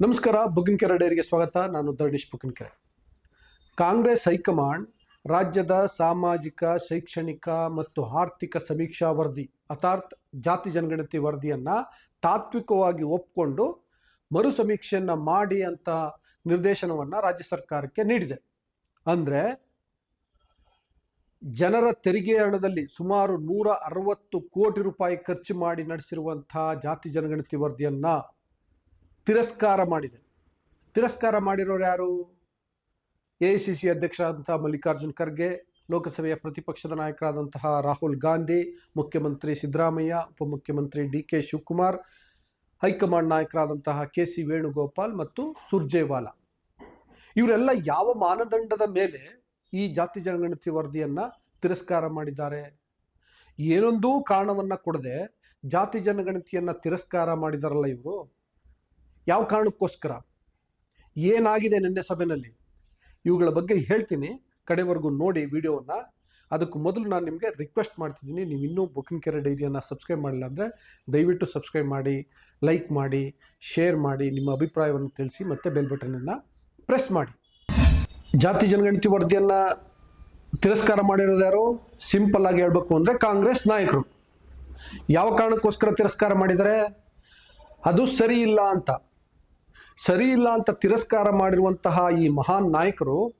ನಮಸ್ಕಾರ ಬುಗಿನ್ಕೆರೆ ಡೈರಿಗೆ ಸ್ವಾಗತ. ನಾನು ಧರಣೀಶ್ ಬುಗಿನ್ಕೆರೆ ಕಾಂಗ್ರೆಸ್ ಹೈಕಮಾಂಡ್ ರಾಜ್ಯದ ಸಾಮಾಜಿಕ, ಶೈಕ್ಷಣಿಕ ಮತ್ತು ಆರ್ಥಿಕ ಸಮೀಕ್ಷಾ ವರದಿ ಅರ್ಥಾತ್ ಜಾತಿ ಜನಗಣತಿ ವರದಿಯನ್ನು ತಾತ್ವಿಕವಾಗಿ ಒಪ್ಪಿಕೊಂಡು ಮರು ಸಮೀಕ್ಷೆಯನ್ನು ಮಾಡಿ ಅಂತ ನಿರ್ದೇಶನವನ್ನು ರಾಜ್ಯ ಸರ್ಕಾರಕ್ಕೆ ನೀಡಿದೆ. ಅಂದರೆ ಜನರ ತೆರಿಗೆ ಹಣದಲ್ಲಿ ಸುಮಾರು ನೂರ ಅರವತ್ತು ಕೋಟಿ ರೂಪಾಯಿ ಖರ್ಚು ಮಾಡಿ ನಡೆಸಿರುವಂತಹ ಜಾತಿ ಜನಗಣತಿ ವರದಿಯನ್ನ ತಿರಸ್ಕಾರ ಮಾಡಿದೆ. ತಿರಸ್ಕಾರ ಮಾಡಿರೋರು ಯಾರು? ಎ ಸಿ ಸಿ ಅಧ್ಯಕ್ಷರಾದಂತಹ ಮಲ್ಲಿಕಾರ್ಜುನ್ ಖರ್ಗೆ, ಲೋಕಸಭೆಯ ಪ್ರತಿಪಕ್ಷದ ನಾಯಕರಾದಂತಹ ರಾಹುಲ್ ಗಾಂಧಿ, ಮುಖ್ಯಮಂತ್ರಿ ಸಿದ್ದರಾಮಯ್ಯ, ಉಪಮುಖ್ಯಮಂತ್ರಿ D K Shivakumar, high command ನಾಯಕರಾದಂತಹ K C Venugopal ಮತ್ತು ಸುರ್ಜೇವಾಲಾ. ಇವರೆಲ್ಲ ಯಾವ ಮಾನದಂಡದ ಮೇಲೆ ಈ ಜಾತಿ ಜನಗಣತಿ ವರದಿಯನ್ನು ತಿರಸ್ಕಾರ ಮಾಡಿದ್ದಾರೆ? ಏನೊಂದೂ ಕಾರಣವನ್ನು ಕೊಡದೆ ಜಾತಿ ಜನಗಣತಿಯನ್ನು ತಿರಸ್ಕಾರ ಮಾಡಿದಾರಲ್ಲ ಇವರು? ಯಾವ ಕಾರಣಕ್ಕೋಸ್ಕರ? ಏನಾಗಿದೆ ನಿನ್ನೆ ಸಭೆಯಲ್ಲಿ ಇವುಗಳ ಬಗ್ಗೆ ಹೇಳ್ತೀನಿ. ಕಡೆವರೆಗೂ ನೋಡಿ ವಿಡಿಯೋವನ್ನು. ಅದಕ್ಕೂ ಮೊದಲು ನಾನು ನಿಮಗೆ ರಿಕ್ವೆಸ್ಟ್ ಮಾಡ್ತಿದ್ದೀನಿ. ನೀವು ಇನ್ನೂ ಬುಕಿಂಗ್ ಕೆರೆ ಡೈರಿಯನ್ನು ಸಬ್ಸ್ಕ್ರೈಬ್ ಮಾಡಿಲ್ಲ ಅಂದರೆ ದಯವಿಟ್ಟು ಸಬ್ಸ್ಕ್ರೈಬ್ ಮಾಡಿ ಲೈಕ್ ಮಾಡಿ ಶೇರ್ ಮಾಡಿ, ನಿಮ್ಮ ಅಭಿಪ್ರಾಯವನ್ನು ತಿಳಿಸಿ ಮತ್ತು ಬೆಲ್ ಬಟನನ್ನು ಪ್ರೆಸ್ ಮಾಡಿ. ಜಾತಿ ಜನಗಣತಿ ವರದಿಯನ್ನು ತಿರಸ್ಕಾರ ಮಾಡಿರೋದು ಯಾರು? ಸಿಂಪಲ್ ಆಗಿ ಹೇಳ್ಬೇಕು ಅಂದರೆ ಕಾಂಗ್ರೆಸ್ ನಾಯಕರು. ಯಾವ ಕಾರಣಕ್ಕೋಸ್ಕರ ತಿರಸ್ಕಾರ ಮಾಡಿದರೆ ಅದು ಸರಿ ಇಲ್ಲ ಅಂತ. ಸರಿ ಇಲ್ಲ ಅಂತ ತಿರಸ್ಕಾರ ಮಾಡಿರುವಂತಹ ಈ ಮಹಾನ್ ನಾಯಕರು,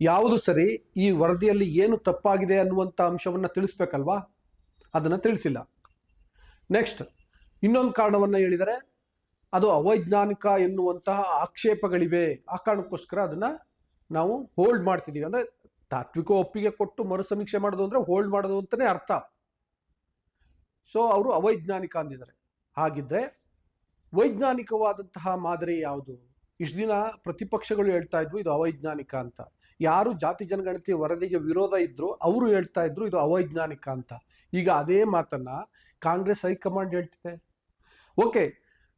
ಯಾವುದು ಸರಿ, ಈ ವರದಿಯಲ್ಲಿ ಏನು ತಪ್ಪಾಗಿದೆ ಅನ್ನುವಂಥ ಅಂಶವನ್ನು ತಿಳಿಸ್ಬೇಕಲ್ವಾ? ಅದನ್ನು ತಿಳಿಸಿಲ್ಲ. ನೆಕ್ಸ್ಟ್ ಇನ್ನೊಂದು ಕಾರಣವನ್ನು ಹೇಳಿದರೆ, ಅದು ಅವೈಜ್ಞಾನಿಕ ಎನ್ನುವಂತಹ ಆಕ್ಷೇಪಗಳಿವೆ. ಆ ಕಾರಣಕ್ಕೋಸ್ಕರ ಅದನ್ನು ನಾವು ಹೋಲ್ಡ್ ಮಾಡ್ತಿದ್ದೀವಿ. ಅಂದರೆ ತಾತ್ವಿಕ ಒಪ್ಪಿಗೆ ಕೊಟ್ಟು ಮರುಸಮೀಕ್ಷೆ ಮಾಡೋದು ಅಂದರೆ ಹೋಲ್ಡ್ ಮಾಡೋದು ಅಂತಲೇ ಅರ್ಥ. ಸೊ ಅವರು ಅವೈಜ್ಞಾನಿಕ ಅಂದಿದ್ದಾರೆ. ಹಾಗಿದ್ರೆ ವೈಜ್ಞಾನಿಕವಾದಂತಹ ಮಾದರಿ ಯಾವುದು? ಇಷ್ಟು ದಿನ ಪ್ರತಿಪಕ್ಷಗಳು ಹೇಳ್ತಾ ಇದ್ವು, ಇದು ಅವೈಜ್ಞಾನಿಕ ಅಂತ. ಯಾರು ಜಾತಿ ಜನಗಣತಿ ವರದಿಗೆ ವಿರೋಧ ಇದ್ರು ಅವರು ಹೇಳ್ತಾ ಇದ್ರು, ಇದು ಅವೈಜ್ಞಾನಿಕ ಅಂತ. ಈಗ ಅದೇ ಮಾತನ್ನ ಕಾಂಗ್ರೆಸ್ ಹೈಕಮಾಂಡ್ ಹೇಳ್ತಿದೆ. ಓಕೆ,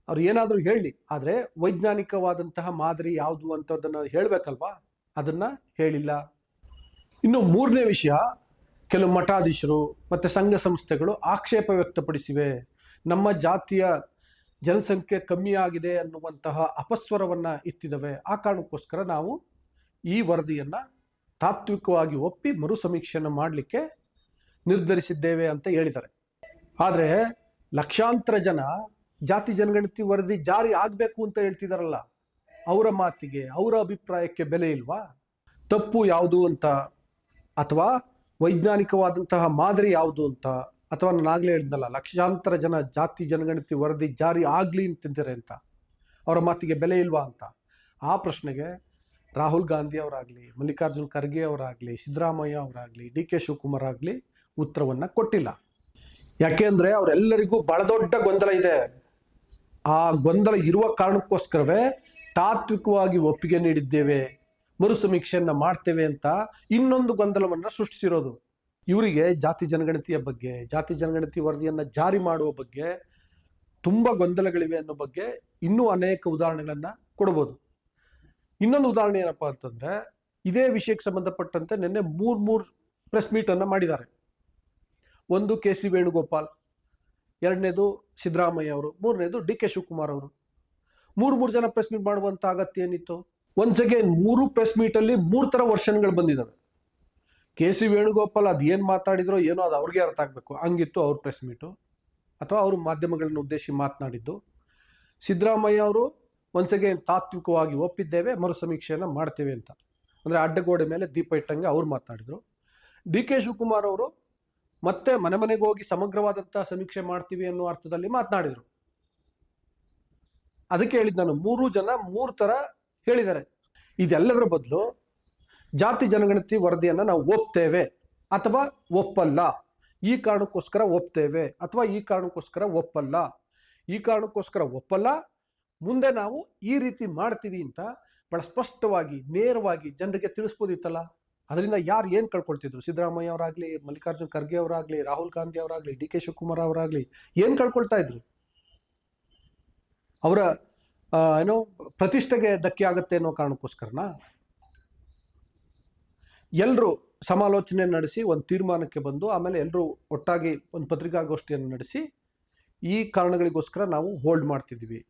ಅವ್ರು ಏನಾದರೂ ಹೇಳಿ, ಆದರೆ ವೈಜ್ಞಾನಿಕವಾದಂತಹ ಮಾದರಿ ಯಾವುದು ಅಂತದನ್ನು ಹೇಳಬೇಕಲ್ವಾ? ಅದನ್ನ ಹೇಳಿಲ್ಲ. ಇನ್ನು ಮೂರನೇ ವಿಷಯ, ಕೆಲವು ಮಠಾಧೀಶರು ಮತ್ತು ಸಂಘ ಸಂಸ್ಥೆಗಳು ಆಕ್ಷೇಪ ವ್ಯಕ್ತಪಡಿಸಿವೆ. ನಮ್ಮ ಜಾತಿಯ ಜನಸಂಖ್ಯೆ ಕಮ್ಮಿಯಾಗಿದೆ ಅನ್ನುವಂತಹ ಅಪಸ್ವರವನ್ನು ಎತ್ತಿದವೆ ಆ ಕಾರಣಕ್ಕೋಸ್ಕರ ನಾವು ಈ ವರದಿಯನ್ನು ತಾತ್ವಿಕವಾಗಿ ಒಪ್ಪಿ ಮರು ಸಮೀಕ್ಷೆಯನ್ನು ಮಾಡಲಿಕ್ಕೆ ನಿರ್ಧರಿಸಿದ್ದೇವೆ ಅಂತ ಹೇಳಿದ್ದಾರೆ. ಆದರೆ ಲಕ್ಷಾಂತರ ಜನ ಜಾತಿ ಜನಗಣತಿ ವರದಿ ಜಾರಿ ಆಗಬೇಕು ಅಂತ ಹೇಳ್ತಿದಾರಲ್ಲ, ಅವರ ಮಾತಿಗೆ, ಅವರ ಅಭಿಪ್ರಾಯಕ್ಕೆ ಬೆಲೆ ಇಲ್ವಾ? ತಪ್ಪು ಯಾವುದು ಅಂತ ಅಥವಾ ವೈಜ್ಞಾನಿಕವಾದಂತಹ ಮಾದರಿ ಯಾವುದು ಅಂತ ಅಥವಾ ನಾನು ಆಗಲೇ ಹೇಳಿದ್ನಲ್ಲ, ಲಕ್ಷಾಂತರ ಜನ ಜಾತಿ ಜನಗಣತಿ ವರದಿ ಜಾರಿ ಆಗಲಿ ಅಂತಿದ್ದಾರೆ ಅಂತ, ಅವರ ಮಾತಿಗೆ ಬೆಲೆ ಇಲ್ವಾ ಅಂತ. ಆ ಪ್ರಶ್ನೆಗೆ ರಾಹುಲ್ ಗಾಂಧಿ ಅವರಾಗಲಿ, ಮಲ್ಲಿಕಾರ್ಜುನ್ ಖರ್ಗೆ ಅವರಾಗಲಿ, ಸಿದ್ದರಾಮಯ್ಯ ಅವರಾಗಲಿ, ಡಿ ಕೆ ಶಿವಕುಮಾರ್ ಆಗಲಿ ಉತ್ತರವನ್ನು ಕೊಟ್ಟಿಲ್ಲ. ಯಾಕೆಂದರೆ ಅವರೆಲ್ಲರಿಗೂ ಬಹಳ ದೊಡ್ಡ ಗೊಂದಲ ಇದೆ. ಆ ಗೊಂದಲ ಇರುವ ಕಾರಣಕ್ಕೋಸ್ಕರವೇ ತಾತ್ವಿಕವಾಗಿ ಒಪ್ಪಿಗೆ ನೀಡಿದ್ದೇವೆ, ಮರುಸಮೀಕ್ಷೆಯನ್ನು ಮಾಡ್ತೇವೆ ಅಂತ ಇನ್ನೊಂದು ಗೊಂದಲವನ್ನು ಸೃಷ್ಟಿಸಿರೋದು. ಇವರಿಗೆ ಜಾತಿ ಜನಗಣತಿಯ ಬಗ್ಗೆ, ಜಾತಿ ಜನಗಣತಿ ವರದಿಯನ್ನು ಜಾರಿ ಮಾಡುವ ಬಗ್ಗೆ ತುಂಬ ಗೊಂದಲಗಳಿವೆ ಅನ್ನೋ ಬಗ್ಗೆ ಇನ್ನೂ ಅನೇಕ ಉದಾಹರಣೆಗಳನ್ನು ಕೊಡ್ಬೋದು. ಇನ್ನೊಂದು ಉದಾಹರಣೆ ಏನಪ್ಪ ಅಂತಂದರೆ, ಇದೇ ವಿಷಯಕ್ಕೆ ಸಂಬಂಧಪಟ್ಟಂತೆ ನಿನ್ನೆ ಮೂರು ಮೂರು ಪ್ರೆಸ್ ಮೀಟನ್ನು ಮಾಡಿದ್ದಾರೆ. ಒಂದು ಕೆ ಸಿ ವೇಣುಗೋಪಾಲ್, ಎರಡನೇದು ಸಿದ್ದರಾಮಯ್ಯ ಅವರು, ಮೂರನೇದು ಡಿ ಕೆ ಶಿವಕುಮಾರ್ ಅವರು. ಮೂರು ಮೂರು ಜನ ಪ್ರೆಸ್ ಮೀಟ್ ಮಾಡುವಂಥ ಅಗತ್ಯ ಏನಿತ್ತು? ಒನ್ಸ್ ಅಗೇನ್ ಮೂರು ಪ್ರೆಸ್ ಮೀಟಲ್ಲಿ ಮೂರು ಥರ ವರ್ಷನ್ಗಳು ಬಂದಿದ್ದಾವೆ. ಕೆ ಸಿ ವೇಣುಗೋಪಾಲ್ ಅದು ಏನು ಮಾತಾಡಿದ್ರೋ ಏನೋ ಅದು ಅವ್ರಿಗೆ ಅರ್ಥ ಆಗಬೇಕು. ಹಂಗಿತ್ತು ಅವ್ರ ಪ್ರೆಸ್ ಮೀಟು ಅಥವಾ ಅವರು ಮಾಧ್ಯಮಗಳನ್ನ ಉದ್ದೇಶಿ ಮಾತನಾಡಿದ್ದು. ಸಿದ್ದರಾಮಯ್ಯ ಅವರು ಒನ್ಸ್ ಅಗೇನ್ ತಾತ್ವಿಕವಾಗಿ ಒಪ್ಪಿದ್ದೇವೆ ಮರು ಸಮೀಕ್ಷೆಯನ್ನು ಮಾಡ್ತೇವೆ ಅಂತ. ಅಂದರೆ ಅಡ್ಡಗೋಡೆ ಮೇಲೆ ದೀಪ ಇಟ್ಟಂಗೆ ಅವ್ರು ಮಾತನಾಡಿದರು. ಡಿ ಕೆ ಶಿವಕುಮಾರ್ ಅವರು ಮತ್ತೆ ಮನೆ ಮನೆಗೆ ಹೋಗಿ ಸಮಗ್ರವಾದಂಥ ಸಮೀಕ್ಷೆ ಮಾಡ್ತೀವಿ ಅನ್ನೋ ಅರ್ಥದಲ್ಲಿ ಮಾತನಾಡಿದ್ರು. ಅದಕ್ಕೆ ಹೇಳಿದ್ದು ನಾನು, ಮೂರು ಜನ ಮೂರು ತರ ಹೇಳಿದ್ದಾರೆ. ಇದೆಲ್ಲದರ ಬದಲು ಜಾತಿ ಜನಗಣತಿ ವರದಿಯನ್ನ ನಾವು ಒಪ್ತೇವೆ ಅಥವಾ ಒಪ್ಪಲ್ಲ. ಈ ಕಾರಣಕ್ಕೋಸ್ಕರ ಒಪ್ತೇವೆ ಅಥವಾ ಈ ಕಾರಣಕ್ಕೋಸ್ಕರ ಒಪ್ಪಲ್ಲ. ಈ ಕಾರಣಕ್ಕೋಸ್ಕರ ಒಪ್ಪಲ್ಲ. ಮುಂದೆ ನಾವು ಈ ರೀತಿ ಮಾಡ್ತೀವಿ ಅಂತ ಬಹಳ ಸ್ಪಷ್ಟವಾಗಿ, ನೇರವಾಗಿ ಜನರಿಗೆ ತಿಳಿಸ್ಬೋದಿತ್ತಲ್ಲ. ಅದರಿಂದ ಯಾರು ಏನು ಕಳ್ಕೊಳ್ತಿದ್ರು? ಸಿದ್ದರಾಮಯ್ಯ ಅವರಾಗ್ಲಿ, ಮಲ್ಲಿಕಾರ್ಜುನ್ ಖರ್ಗೆ ಅವರಾಗ್ಲಿ, ರಾಹುಲ್ ಗಾಂಧಿ ಅವರಾಗ್ಲಿ, ಡಿ ಕೆ ಶಿವಕುಮಾರ್ ಅವರಾಗ್ಲಿ ಏನು ಕಳ್ಕೊಳ್ತಾ ಇದ್ರು? ಅವರ ಏನೋ ಪ್ರತಿಷ್ಠೆಗೆ ಧಕ್ಕೆ ಆಗುತ್ತೆ ಅನ್ನೋ ಕಾರಣಕ್ಕೋಸ್ಕರನ? ಎಲ್ಲರೂ ಸಮಾಲೋಚನೆ ನಡೆಸಿ ಒಂದು ತೀರ್ಮಾನಕ್ಕೆ ಬಂದು ಆಮೇಲೆ ಎಲ್ಲರೂ ಒಟ್ಟಾಗಿ ಒಂದು ಪತ್ರಿಕಾಗೋಷ್ಠಿಯನ್ನು ನಡೆಸಿ ಈ ಕಾರಣಗಳಿಗೋಸ್ಕರ ನಾವು ಹೋಲ್ಡ್ ಮಾಡ್ತಿದ್ವಿ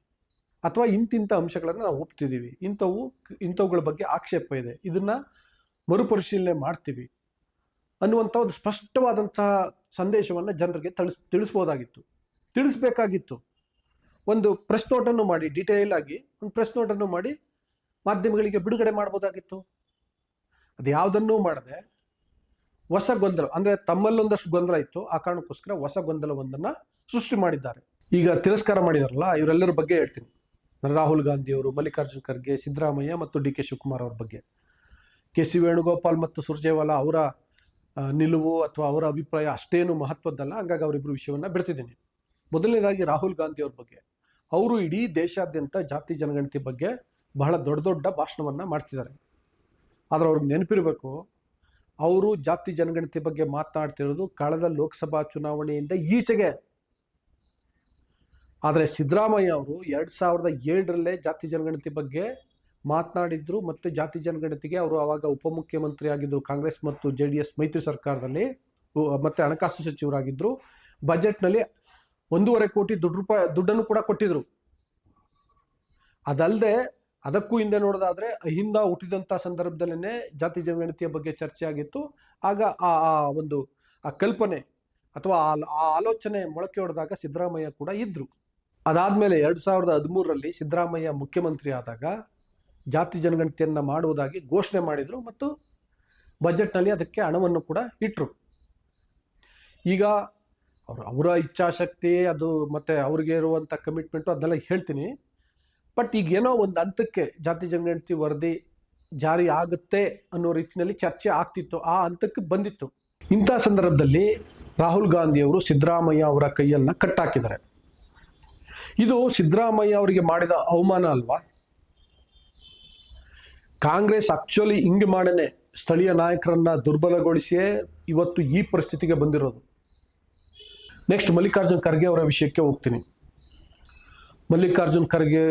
ಅಥವಾ ಇಂತಿಂಥ ಅಂಶಗಳನ್ನು ನಾವು ಒಪ್ತಿದ್ದೀವಿ. ಇಂಥವು, ಇಂಥವುಗಳ ಬಗ್ಗೆ ಆಕ್ಷೇಪ ಇದೆ. ಇದನ್ನು ಮರುಪರಿಶೀಲನೆ ಮಾಡ್ತೀವಿ ಅನ್ನುವಂಥ ಒಂದು ಸ್ಪಷ್ಟವಾದಂತಹ ಸಂದೇಶವನ್ನು ಜನರಿಗೆ ತಿಳಿಸ್ ತಿಳಿಸ್ಬೋದಾಗಿತ್ತು. ತಿಳಿಸ್ಬೇಕಾಗಿತ್ತು. ಒಂದು ಪ್ರೆಸ್ ನೋಟನ್ನು ಮಾಡಿ ಡೀಟೇಲ್ ಆಗಿ ಒಂದು ಪ್ರೆಸ್ ನೋಟನ್ನು ಮಾಡಿ ಮಾಧ್ಯಮಗಳಿಗೆ ಬಿಡುಗಡೆ ಮಾಡ್ಬೋದಾಗಿತ್ತು. ಅದು ಯಾವುದನ್ನೂ ಮಾಡದೆ. ಹೊಸ ಗೊಂದಲ, ಅಂದ್ರೆ ತಮ್ಮಲ್ಲೊಂದಷ್ಟು ಗೊಂದಲ ಇತ್ತು. ಆ ಕಾರಣಕ್ಕೋಸ್ಕರ ಹೊಸ ಗೊಂದಲವೊಂದನ್ನ ಸೃಷ್ಟಿ ಮಾಡಿದ್ದಾರೆ. ಈಗ ತಿರಸ್ಕಾರ ಮಾಡಿದಾರಲ್ಲ, ಇವರೆಲ್ಲರ ಬಗ್ಗೆ ಹೇಳ್ತೀನಿ. ರಾಹುಲ್ ಗಾಂಧಿ ಅವರು, ಮಲ್ಲಿಕಾರ್ಜುನ್ ಖರ್ಗೆ, ಸಿದ್ದರಾಮಯ್ಯ ಮತ್ತು ಡಿ ಕೆ ಶಿವಕುಮಾರ್ ಅವ್ರ ಬಗ್ಗೆ. ಕೆ ಸಿ ವೇಣುಗೋಪಾಲ್ ಮತ್ತು ಸುರ್ಜೇವಾಲಾ ಅವರ ನಿಲುವು ಅಥವಾ ಅವರ ಅಭಿಪ್ರಾಯ ಅಷ್ಟೇನು ಮಹತ್ವದ್ದಲ್ಲ. ಹಂಗಾಗಿ ಅವರಿಬ್ಬರು ವಿಷಯವನ್ನ ಬಿಡ್ತಿದ್ದೀನಿ. ಮೊದಲನೇದಾಗಿ ರಾಹುಲ್ ಗಾಂಧಿ ಅವ್ರ ಬಗ್ಗೆ. ಅವರು ಇಡೀ ದೇಶಾದ್ಯಂತ ಜಾತಿ ಜನಗಣತಿ ಬಗ್ಗೆ ಬಹಳ ದೊಡ್ಡ ದೊಡ್ಡ ಭಾಷಣವನ್ನ ಮಾಡ್ತಿದ್ದಾರೆ. ಆದ್ರೆ ಅವ್ರಿಗೆ ನೆನಪಿರಬೇಕು, ಅವರು ಜಾತಿ ಜನಗಣತಿ ಬಗ್ಗೆ ಮಾತನಾಡ್ತಿರೋದು ಕಳೆದ ಲೋಕಸಭಾ ಚುನಾವಣೆಯಿಂದ ಈಚೆಗೆ. ಆದರೆ ಸಿದ್ದರಾಮಯ್ಯ ಅವರು ಎರಡು ಸಾವಿರದ ಏಳರಲ್ಲೇ ಜಾತಿ ಜನಗಣತಿ ಬಗ್ಗೆ ಮಾತನಾಡಿದ್ರು ಮತ್ತು ಜಾತಿ ಜನಗಣತಿಗೆ ಅವರು ಆವಾಗ ಉಪಮುಖ್ಯಮಂತ್ರಿ ಆಗಿದ್ದರು ಕಾಂಗ್ರೆಸ್ ಮತ್ತು ಜೆ ಡಿ ಎಸ್ ಮೈತ್ರಿ ಸರ್ಕಾರದಲ್ಲಿ ಮತ್ತು ಹಣಕಾಸು ಸಚಿವರಾಗಿದ್ದರು ಬಜೆಟ್ನಲ್ಲಿ ಒಂದೂವರೆ ಕೋಟಿ ದುಡ್ಡು ರೂಪಾಯಿ, ದುಡ್ಡನ್ನು ಕೂಡ ಕೊಟ್ಟಿದ್ರು. ಅದಲ್ಲದೆ ಅದಕ್ಕೂ ಹಿಂದೆ ನೋಡೋದಾದ್ರೆ ಅಹಿಂದ ಹುಟ್ಟಿದಂಥ ಸಂದರ್ಭದಲ್ಲೇ ಜಾತಿ ಜನಗಣತಿಯ ಬಗ್ಗೆ ಚರ್ಚೆ ಆಗಿತ್ತು. ಆಗ ಆ ಒಂದು, ಆ ಕಲ್ಪನೆ ಅಥವಾ ಆ ಆಲೋಚನೆ ಮೊಳಕೆ ಹೊಡೆದಾಗ ಸಿದ್ದರಾಮಯ್ಯ ಕೂಡ ಇದ್ರು. ಅದಾದ್ಮೇಲೆ ಎರಡ್ ಸಾವಿರದ ಹದಿಮೂರರಲ್ಲಿ ಸಿದ್ದರಾಮಯ್ಯ ಮುಖ್ಯಮಂತ್ರಿ ಆದಾಗ ಜಾತಿ ಜನಗಣತಿಯನ್ನ ಮಾಡುವುದಾಗಿ ಘೋಷಣೆ ಮಾಡಿದ್ರು ಮತ್ತು ಬಜೆಟ್ನಲ್ಲಿ ಅದಕ್ಕೆ ಹಣವನ್ನು ಕೂಡ ಇಟ್ಟರು ಈಗ ಅವ್ರ, ಅವರ ಇಚ್ಛಾಶಕ್ತಿ, ಅದು ಮತ್ತೆ ಅವ್ರಿಗೆ ಇರುವಂತ ಕಮಿಟ್ಮೆಂಟು ಅದನ್ನೆಲ್ಲ ಹೇಳ್ತೀನಿ. ಬಟ್ ಈಗ ಏನೋ ಒಂದು ಹಂತಕ್ಕೆ ಜಾತಿ, ಜನಗಣತಿ ವರದಿ ಜಾರಿ ಆಗುತ್ತೆ ಅನ್ನೋ ರೀತಿಯಲ್ಲಿ ಚರ್ಚೆ ಆಗ್ತಿತ್ತು. ಆ ಹಂತಕ್ಕೆ ಬಂದಿತ್ತು. ಇಂಥ ಸಂದರ್ಭದಲ್ಲಿ ರಾಹುಲ್ ಗಾಂಧಿ ಅವರು ಸಿದ್ದರಾಮಯ್ಯ ಅವರ ಕೈಯನ್ನ ಕಟ್ಟಾಕಿದ್ದಾರೆ. ಇದು ಸಿದ್ದರಾಮಯ್ಯ ಅವರಿಗೆ ಮಾಡಿದ ಅವಮಾನ ಅಲ್ವಾ? ಕಾಂಗ್ರೆಸ್ ಆಕ್ಚುಲಿ ಹಿಂಗೆ ಮಾಡನೆ ಸ್ಥಳೀಯ ನಾಯಕರನ್ನ ದುರ್ಬಲಗೊಳಿಸಿಯೇ ಇವತ್ತು ಈ ಪರಿಸ್ಥಿತಿಗೆ ಬಂದಿರೋದು. ನೆಕ್ಸ್ಟ್ ಮಲ್ಲಿಕಾರ್ಜುನ್ ಖರ್ಗೆ ಅವರ ವಿಷಯಕ್ಕೆ ಹೋಗ್ತೀನಿ. ಮಲ್ಲಿಕಾರ್ಜುನ್ ಖರ್ಗೆ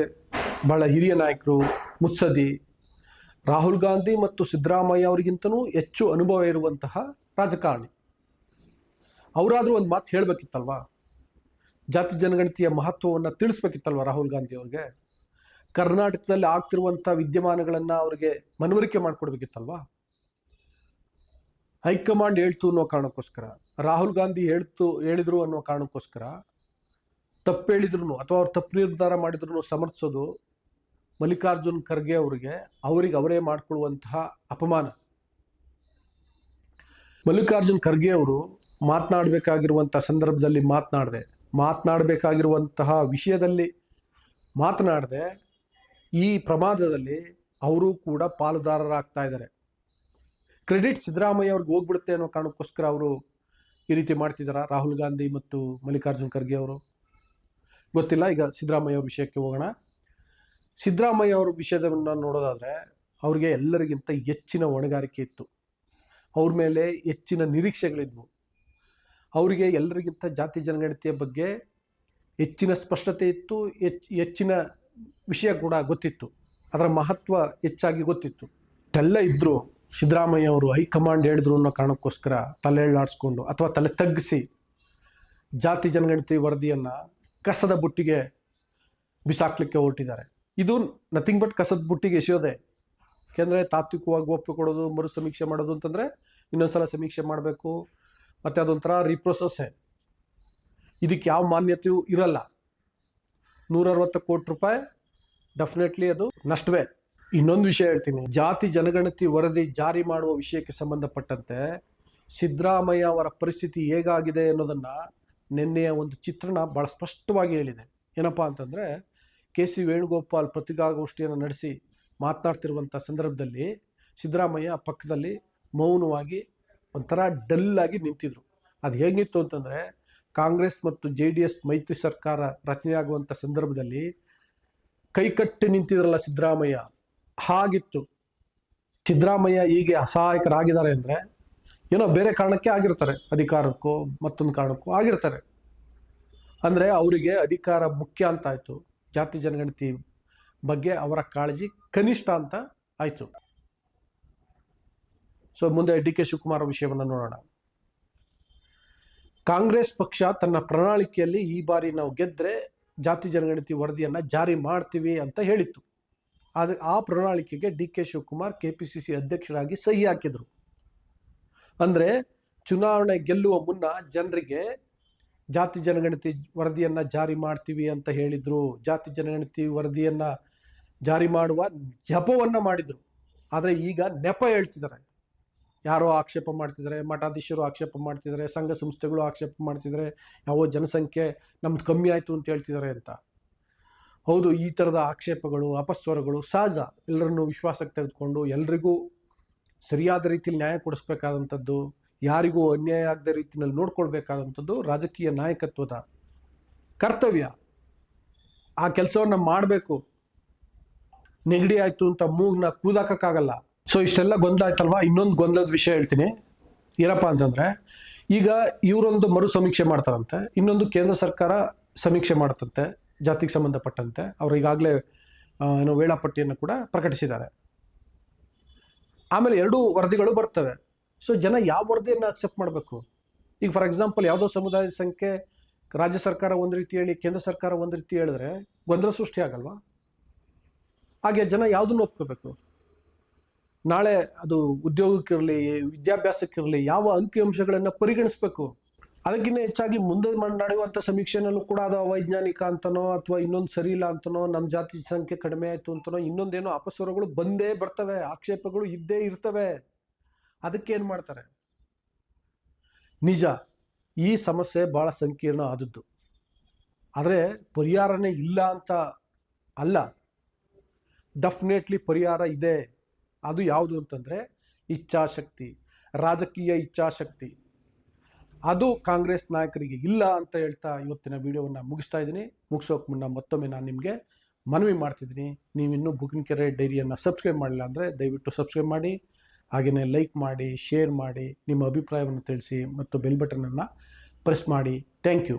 ಬಹಳ ಹಿರಿಯ ನಾಯಕರು ಮುತ್ಸದಿ ರಾಹುಲ್ ಗಾಂಧಿ ಮತ್ತು ಸಿದ್ದರಾಮಯ್ಯ ಅವರಿಗಿಂತನೂ ಹೆಚ್ಚು ಅನುಭವ ಇರುವಂತಹ ರಾಜಕಾರಣಿ. ಅವರಾದರೂ ಒಂದು ಮಾತು ಹೇಳಬೇಕಿತ್ತಲ್ವಾ? ಜಾತಿ ಜನಗಣತಿಯ ಮಹತ್ವವನ್ನು ತಿಳಿಸ್ಬೇಕಿತ್ತಲ್ವಾ ರಾಹುಲ್ ಗಾಂಧಿ ಅವ್ರಿಗೆ? ಕರ್ನಾಟಕದಲ್ಲಿ ಆಗ್ತಿರುವಂಥ ವಿದ್ಯಮಾನಗಳನ್ನು ಅವರಿಗೆ ಮನವರಿಕೆ ಮಾಡಿಕೊಡ್ಬೇಕಿತ್ತಲ್ವಾ? ಹೈಕಮಾಂಡ್ ಹೇಳ್ತು ಅನ್ನೋ ಕಾರಣಕ್ಕೋಸ್ಕರ, ರಾಹುಲ್ ಗಾಂಧಿ ಹೇಳ್ತು, ಹೇಳಿದ್ರು ಅನ್ನೋ ಕಾರಣಕ್ಕೋಸ್ಕರ ತಪ್ಪು ಹೇಳಿದ್ರು ಅಥವಾ ಅವ್ರು ತಪ್ಪು ನಿರ್ಧಾರ ಮಾಡಿದ್ರು ಸಮರ್ಥಿಸೋದು ಮಲ್ಲಿಕಾರ್ಜುನ್ ಖರ್ಗೆ ಅವರಿಗೆ ಅವರಿಗೆ ಅವರೇ ಮಾಡಿಕೊಳ್ಳುವಂತಹ ಅಪಮಾನ. ಮಲ್ಲಿಕಾರ್ಜುನ್ ಖರ್ಗೆ ಅವರು ಮಾತನಾಡಬೇಕಾಗಿರುವಂತಹ ಸಂದರ್ಭದಲ್ಲಿ ಮಾತನಾಡಿದೆ. ಮಾತನಾಡಬೇಕಾಗಿರುವಂತಹ ವಿಷಯದಲ್ಲಿ ಮಾತನಾಡದೆ. ಈ ಪ್ರಮಾದದಲ್ಲಿ ಅವರು ಕೂಡ ಪಾಲುದಾರರಾಗ್ತಾ ಇದ್ದಾರೆ. ಕ್ರೆಡಿಟ್ ಸಿದ್ದರಾಮಯ್ಯ ಅವ್ರಿಗೆ ಹೋಗ್ಬಿಡುತ್ತೆ ಅನ್ನೋ ಕಾರಣಕ್ಕೋಸ್ಕರ ಅವರು ಈ ರೀತಿ ಮಾಡ್ತಿದ್ದಾರೆ? ರಾಹುಲ್ ಗಾಂಧಿ ಮತ್ತು ಮಲ್ಲಿಕಾರ್ಜುನ್ ಖರ್ಗೆ ಅವರು. ಗೊತ್ತಿಲ್ಲ, ಈಗ ಸಿದ್ದರಾಮಯ್ಯ ಅವ್ರ ವಿಷಯಕ್ಕೆ ಹೋಗೋಣ. ಸಿದ್ದರಾಮಯ್ಯ ಅವ್ರ ವಿಷಯದನ್ನ ನೋಡೋದಾದರೆ, ಅವ್ರಿಗೆ ಎಲ್ಲರಿಗಿಂತ ಹೆಚ್ಚಿನ ಹೊಣೆಗಾರಿಕೆ ಇತ್ತು. ಅವ್ರ ಮೇಲೆ ಹೆಚ್ಚಿನ ನಿರೀಕ್ಷೆಗಳಿದ್ವು. ಅವರಿಗೆ ಎಲ್ಲರಿಗಿಂತ ಜಾತಿ ಜನಗಣತಿಯ ಬಗ್ಗೆ ಹೆಚ್ಚಿನ ಸ್ಪಷ್ಟತೆ ಇತ್ತು, ಹೆಚ್ಚ್, ಹೆಚ್ಚಿನ ವಿಷಯ ಕೂಡ ಗೊತ್ತಿತ್ತು. ಅದರ ಮಹತ್ವ ಹೆಚ್ಚಾಗಿ ಗೊತ್ತಿತ್ತು. ಇಷ್ಟೆಲ್ಲ ಇದ್ದರೂ ಸಿದ್ದರಾಮಯ್ಯ ಅವರು ಹೈಕಮಾಂಡ್ ಹೇಳಿದ್ರು ಅನ್ನೋ ಕಾರಣಕ್ಕೋಸ್ಕರ ತಲೆ ಎಳ್ಳಾಡಿಸ್ಕೊಂಡು ಅಥವಾ ತಲೆ ತಗ್ಗಿಸಿ ಜಾತಿ ಜನಗಣತಿ ವರದಿಯನ್ನ ಕಸದ ಬುಟ್ಟಿಗೆ ಬಿಸಾಕ್ಲಿಕ್ಕೆ ಹೊರಟಿದ್ದಾರೆ. ಇದು ನಥಿಂಗ್ ಬಟ್ ಕಸದ ಬುಟ್ಟಿಗೆ ಎಸೆಯೋದೆ. ಯಾಕೆಂದರೆ ತಾತ್ವಿಕವಾಗಿ ಒಪ್ಪಿಕೊಡೋದು ಮರು ಸಮೀಕ್ಷೆ ಮಾಡೋದು ಅಂತಂದರೆ ಇನ್ನೊಂದ್ಸಲ ಸಮೀಕ್ಷೆ ಮಾಡಬೇಕು. ಮತ್ತು ಅದೊಂಥರ ರೀಪ್ರೊಸೆಸ್ಸೇ ಇದಕ್ಕೆ ಯಾವ ಮಾನ್ಯತೆಯೂ ಇರಲ್ಲ. ನೂರ ಅರವತ್ತು ಕೋಟಿ ರೂಪಾಯಿ ಡೆಫಿನೆಟ್ಲಿ ಅದು ನಷ್ಟವೇ. ಇನ್ನೊಂದು ವಿಷಯ ಹೇಳ್ತೀನಿ. ಜಾತಿ ಜನಗಣತಿ ವರದಿ ಜಾರಿ ಮಾಡುವ ವಿಷಯಕ್ಕೆ ಸಂಬಂಧಪಟ್ಟಂತೆ ಸಿದ್ದರಾಮಯ್ಯ ಅವರ ಪರಿಸ್ಥಿತಿ ಹೇಗಾಗಿದೆ ಅನ್ನೋದನ್ನ ನಿನ್ನೆಯ ಒಂದು ಚಿತ್ರಣ ಭಾಳ ಸ್ಪಷ್ಟವಾಗಿ ಹೇಳಿದೆ. ಏನಪ್ಪ ಅಂತಂದರೆ, ಕೆ ಸಿ ವೇಣುಗೋಪಾಲ್ ಪತ್ರಿಕಾಗೋಷ್ಠಿಯನ್ನು ನಡೆಸಿ ಮಾತನಾಡ್ತಿರುವಂಥ ಸಂದರ್ಭದಲ್ಲಿ ಸಿದ್ದರಾಮಯ್ಯ ಪಕ್ಕದಲ್ಲಿ ಮೌನವಾಗಿ ಒಂಥರ ಡಲ್ಲಾಗಿ ನಿಂತಿದ್ರು. ಅದು ಹೇಗಿತ್ತು ಅಂತಂದರೆ, ಕಾಂಗ್ರೆಸ್ ಮತ್ತು ಜೆ ಡಿ ಎಸ್ ಮೈತ್ರಿ ಸರ್ಕಾರ ರಚನೆಯಾಗುವಂಥ ಸಂದರ್ಭದಲ್ಲಿ ಕೈಕಟ್ಟಿ ನಿಂತಿದ್ರಲ್ಲ ಸಿದ್ದರಾಮಯ್ಯ. ಹಾಗಿತ್ತು. ಸಿದ್ದರಾಮಯ್ಯ ಹೀಗೆ ಅಸಹಾಯಕರಾಗಿದ್ದಾರೆ ಅಂದರೆ ಏನೋ ಬೇರೆ ಕಾರಣಕ್ಕೆ ಆಗಿರ್ತಾರೆ. ಅಧಿಕಾರಕ್ಕೋ, ಮತ್ತೊಂದು ಕಾರಣಕ್ಕೋ ಆಗಿರ್ತಾರೆ. ಅಂದರೆ ಅವರಿಗೆ ಅಧಿಕಾರ ಮುಖ್ಯ ಅಂತ ಆಯಿತು. ಜಾತಿ ಜನಗಣತಿ ಬಗ್ಗೆ ಅವರ ಕಾಳಜಿ ಕನಿಷ್ಠ ಅಂತ ಆಯಿತು. ಸೊ ಮುಂದೆ ಡಿ ಕೆ ಶಿವಕುಮಾರ್ ವಿಷಯವನ್ನು ನೋಡೋಣ. ಕಾಂಗ್ರೆಸ್ ಪಕ್ಷ ತನ್ನ ಪ್ರಣಾಳಿಕೆಯಲ್ಲಿ ಈ ಬಾರಿ ನಾವು ಗೆದ್ದರೆ ಜಾತಿ ಜನಗಣತಿ ವರದಿಯನ್ನು ಜಾರಿ ಮಾಡ್ತೀವಿ ಅಂತ ಹೇಳಿತ್ತು. ಆದರೆ ಆ ಪ್ರಣಾಳಿಕೆಗೆ D K Shivakumar K P C C ಅಧ್ಯಕ್ಷರಾಗಿ ಸಹಿ ಹಾಕಿದರು. ಅಂದರೆ ಚುನಾವಣೆ ಗೆಲ್ಲುವ ಮುನ್ನ ಜನರಿಗೆ ಜಾತಿ ಜನಗಣತಿ ವರದಿಯನ್ನು ಜಾರಿ ಮಾಡ್ತೀವಿ ಅಂತ ಹೇಳಿದರು. ಜಾತಿ ಜನಗಣತಿ ವರದಿಯನ್ನು ಜಾರಿ ಮಾಡುವ ಜಪವನ್ನು ಮಾಡಿದರು. ಆದರೆ ಈಗ ನೆಪ ಹೇಳ್ತಿದ್ದಾರೆ. ಯಾರೋ ಆಕ್ಷೇಪ ಮಾಡ್ತಿದ್ದಾರೆ, ಮಠಾಧೀಶರು ಆಕ್ಷೇಪ ಮಾಡ್ತಿದ್ದಾರೆ, ಸಂಘ ಸಂಸ್ಥೆಗಳು ಆಕ್ಷೇಪ ಮಾಡ್ತಿದ್ದಾರೆ, ಯಾವ ಜನಸಂಖ್ಯೆ ನಮ್ದು ಕಮ್ಮಿ ಆಯಿತು ಅಂತ ಹೇಳ್ತಿದ್ದಾರೆ ಅಂತ. ಹೌದು, ಈ ಥರದ ಆಕ್ಷೇಪಗಳು, ಅಪಸ್ವರಗಳು ಸಹಜ. ಎಲ್ಲರನ್ನು ವಿಶ್ವಾಸಕ್ಕೆ ತೆಗೆದುಕೊಂಡು ಎಲ್ರಿಗೂ ಸರಿಯಾದ ರೀತಿಯಲ್ಲಿ ನ್ಯಾಯ ಕೊಡಿಸ್ಬೇಕಾದಂಥದ್ದು, ಯಾರಿಗೂ ಅನ್ಯಾಯ ಆಗದ ರೀತಿಯಲ್ಲಿ ನೋಡ್ಕೊಳ್ಬೇಕಾದಂಥದ್ದು ರಾಜಕೀಯ ನಾಯಕತ್ವದ ಕರ್ತವ್ಯ. ಆ ಕೆಲಸವನ್ನು ಮಾಡಬೇಕು. ನೆಗಡಿ ಆಯಿತು ಅಂತ ಮೂಗ್ನ ಕೂದಾಕಕ್ಕಾಗಲ್ಲ. ಸೊ ಇಷ್ಟೆಲ್ಲ ಗೊಂದಲ ಆಯ್ತಲ್ವಾ ಇನ್ನೊಂದು ಗೊಂದಲದ ವಿಷಯ ಹೇಳ್ತೀನಿ. ಏನಪ್ಪ ಅಂತಂದ್ರೆ, ಈಗ ಇವರೊಂದು ಮರು ಸಮೀಕ್ಷೆ ಮಾಡ್ತಾರಂತೆ, ಇನ್ನೊಂದು ಕೇಂದ್ರ ಸರ್ಕಾರ ಸಮೀಕ್ಷೆ ಮಾಡ್ತಂತೆ, ಜಾತಿಗೆ ಸಂಬಂಧಪಟ್ಟಂತೆ. ಅವರು ಈಗಾಗಲೇ ಏನೋ ವೇಳಾಪಟ್ಟಿಯನ್ನು ಕೂಡ ಪ್ರಕಟಿಸಿದ್ದಾರೆ. ಆಮೇಲೆ ಎರಡೂ ವರದಿಗಳು ಬರ್ತವೆ. ಸೊ ಜನ ಯಾವ ವರದಿಯನ್ನು ಅಕ್ಸೆಪ್ಟ್ ಮಾಡಬೇಕು? ಈಗ ಫಾರ್ ಎಕ್ಸಾಂಪಲ್ ಯಾವುದೋ ಸಮುದಾಯದ ಸಂಖ್ಯೆ, ರಾಜ್ಯ ಸರ್ಕಾರ ಒಂದು ರೀತಿ ಹೇಳಿ, ಕೇಂದ್ರ ಸರ್ಕಾರ ಒಂದು ರೀತಿ ಹೇಳಿದ್ರೆ ಗೊಂದಲ ಸೃಷ್ಟಿ ಆಗಲ್ವಾ? ಹಾಗೆ ಜನ ಯಾವುದನ್ನು ಒಪ್ಕೋಬೇಕು? ನಾಳೆ ಅದು ಉದ್ಯೋಗಕ್ಕಿರಲಿ, ವಿದ್ಯಾಭ್ಯಾಸಕ್ಕಿರಲಿ, ಯಾವ ಅಂಕಿಅಂಶಗಳನ್ನು ಪರಿಗಣಿಸಬೇಕು? ಅದಕ್ಕಿಂತ ಹೆಚ್ಚಾಗಿ ಮುಂದೆ ನಡೆಯುವಂಥ ಸಮೀಕ್ಷೆನಲ್ಲೂ ಕೂಡ ಅದು ಅವೈಜ್ಞಾನಿಕ ಅಂತನೋ ಅಥವಾ ಇನ್ನೊಂದು ಸರಿ ಇಲ್ಲ ಅಂತನೋ ನಮ್ಮ ಜಾತಿ ಸಂಖ್ಯೆ ಕಡಿಮೆ ಆಯಿತು ಅಂತನೋ, ಇನ್ನೊಂದೇನೋ ಅಪಸ್ವರಗಳು ಬಂದೇ ಬರ್ತವೆ, ಆಕ್ಷೇಪಗಳು ಇದ್ದೇ ಇರ್ತವೆ. ಅದಕ್ಕೆ ಏನು ಮಾಡ್ತಾರೆ? ನಿಜ, ಈ ಸಮಸ್ಯೆ ಭಾಳ ಸಂಕೀರ್ಣ ಆದದ್ದು. ಆದರೆ ಪರಿಹಾರನೇ ಇಲ್ಲ ಅಂತ ಅಲ್ಲ. ಡೆಫಿನೆಟ್ಲಿ ಪರಿಹಾರ ಇದೆ. ಅದು ಯಾವುದು ಅಂತಂದರೆ ಇಚ್ಛಾಶಕ್ತಿ, ರಾಜಕೀಯ ಇಚ್ಛಾಶಕ್ತಿ. ಅದು ಕಾಂಗ್ರೆಸ್ ನಾಯಕರಿಗೆ ಇಲ್ಲ ಅಂತ ಹೇಳ್ತಾ ಇವತ್ತಿನ ವಿಡಿಯೋವನ್ನು ಮುಗಿಸ್ತಾ ಇದ್ದೀನಿ. ಮುಗಿಸೋಕೆ ಮುನ್ನ ಮತ್ತೊಮ್ಮೆ ನಾನು ನಿಮಗೆ ಮನವಿ ಮಾಡ್ತಿದ್ದೀನಿ. ನೀವಿನ್ನೂ ಬುಕಿನ್ಕೆರೆ ಡೈರಿಯನ್ನು ಸಬ್ಸ್ಕ್ರೈಬ್ ಮಾಡಿಲ್ಲ ಅಂದರೆ ದಯವಿಟ್ಟು ಸಬ್ಸ್ಕ್ರೈಬ್ ಮಾಡಿ ಹಾಗೆಯೇ ಲೈಕ್ ಮಾಡಿ, ಶೇರ್ ಮಾಡಿ, ನಿಮ್ಮ ಅಭಿಪ್ರಾಯವನ್ನು ತಿಳಿಸಿ ಮತ್ತು ಬೆಲ್ ಬಟನನ್ನು ಪ್ರೆಸ್ ಮಾಡಿ. Thank you.